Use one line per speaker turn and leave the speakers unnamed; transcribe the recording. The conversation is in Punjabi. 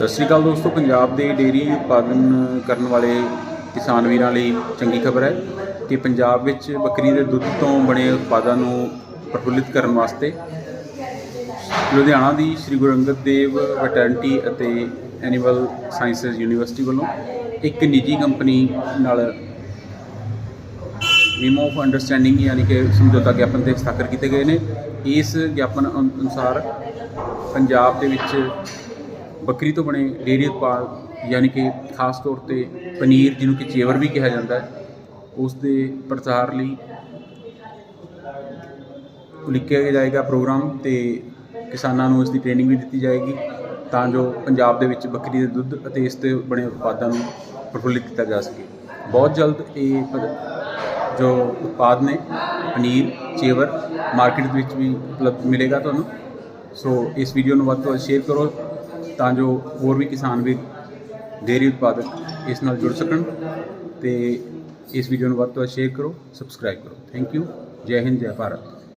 ਸਤਿ ਸ਼੍ਰੀ ਅਕਾਲ ਦੋਸਤੋ, ਪੰਜਾਬ ਦੇ ਡੇਅਰੀ ਉਤਪਾਦਨ ਕਰਨ ਵਾਲੇ ਕਿਸਾਨ ਵੀਰਾਂ ਲਈ ਚੰਗੀ ਖਬਰ ਹੈ ਕਿ ਪੰਜਾਬ ਵਿੱਚ ਬੱਕਰੀ ਦੇ ਦੁੱਧ ਤੋਂ ਬਣੇ ਉਤਪਾਦਾਂ ਨੂੰ ਪ੍ਰਫੁੱਲਿਤ ਕਰਨ ਵਾਸਤੇ ਲੁਧਿਆਣਾ ਦੀ ਸ੍ਰੀ ਗੁਰੂ ਅੰਗਦ ਦੇਵ ਵੈਟਰਨਰੀ ਅਤੇ ਐਨੀਮਲ ਸਾਇੰਸਜ਼ ਯੂਨੀਵਰਸਿਟੀ ਵੱਲੋਂ ਇੱਕ ਨਿੱਜੀ ਕੰਪਨੀ ਨਾਲ ਮੀਮੋ ਆਫ ਅੰਡਰਸਟੈਂਡਿੰਗ ਯਾਨੀ ਕਿ ਸਮਝੌਤਾ ਗਿਆਪਨ ਤੇ ਹਸਤਾਖਰ ਕੀਤੇ ਗਏ ਨੇ। ਇਸ ਗਿਆਪਨ ਅਨੁਸਾਰ ਪੰਜਾਬ ਦੇ ਵਿੱਚ ਬੱਕਰੀ ਤੋਂ ਬਣੇ ਡੇਅਰੀ ਉਤਪਾਦ, ਯਾਨੀ ਕਿ ਖਾਸ ਤੌਰ ਤੇ ਪਨੀਰ ਜਿਹਨੂੰ ਕਿ ਚੇਵਰ ਵੀ ਕਿਹਾ ਜਾਂਦਾ ਹੈ, ਉਸ ਦੇ ਪ੍ਰਚਾਰ ਲਈ ਉਲੀਕਿਆ ਜਾਏਗਾ ਪ੍ਰੋਗਰਾਮ ਤੇ ਕਿਸਾਨਾਂ ਨੂੰ ਇਸ ਦੀ ਟ੍ਰੇਨਿੰਗ ਵੀ ਦਿੱਤੀ ਜਾਏਗੀ ਤਾਂ ਜੋ ਪੰਜਾਬ ਦੇ ਵਿੱਚ ਬੱਕਰੀ ਦੇ ਦੁੱਧ ਅਤੇ ਇਸ ਦੇ ਬਣੇ ਉਤਪਾਦਾਂ ਨੂੰ ਪ੍ਰਫੁੱਲਿਤ ਕੀਤਾ ਜਾ ਸਕੇ। ਬਹੁਤ ਜਲਦ ਇਹ ਜੋ ਉਤਪਾਦ ਨੇ, ਪਨੀਰ, ਚੇਵਰ, ਮਾਰਕੀਟ ਵਿੱਚ ਵੀ ਉਪਲਬਧ ਮਿਲੇਗਾ ਤੁਹਾਨੂੰ। ਸੋ ਇਸ ਵੀਡੀਓ ਨੂੰ ਵੱਧ ਤੋਂ ਵੱਧ ਸ਼ੇਅਰ ਕਰੋ। ਤਾਂ ਜੋ ਹੋਰ ਵੀ ਕਿਸਾਨ ਵੀ ਡੇਅਰੀ ਉਤਪਾਦਕ ਇਸ ਨਾਲ ਜੁੜ ਸਕਣ ਤੇ ਇਸ ਵੀਡੀਓ ਨੂੰ ਵੱਧ ਤੋਂ ਵੱਧ ਸ਼ੇਅਰ ਕਰੋ ਸਬਸਕ੍ਰਾਈਬ ਕਰੋ। ਥੈਂਕ ਯੂ ਜੈ ਹਿੰਦ, ਜੈ ਭਾਰਤ।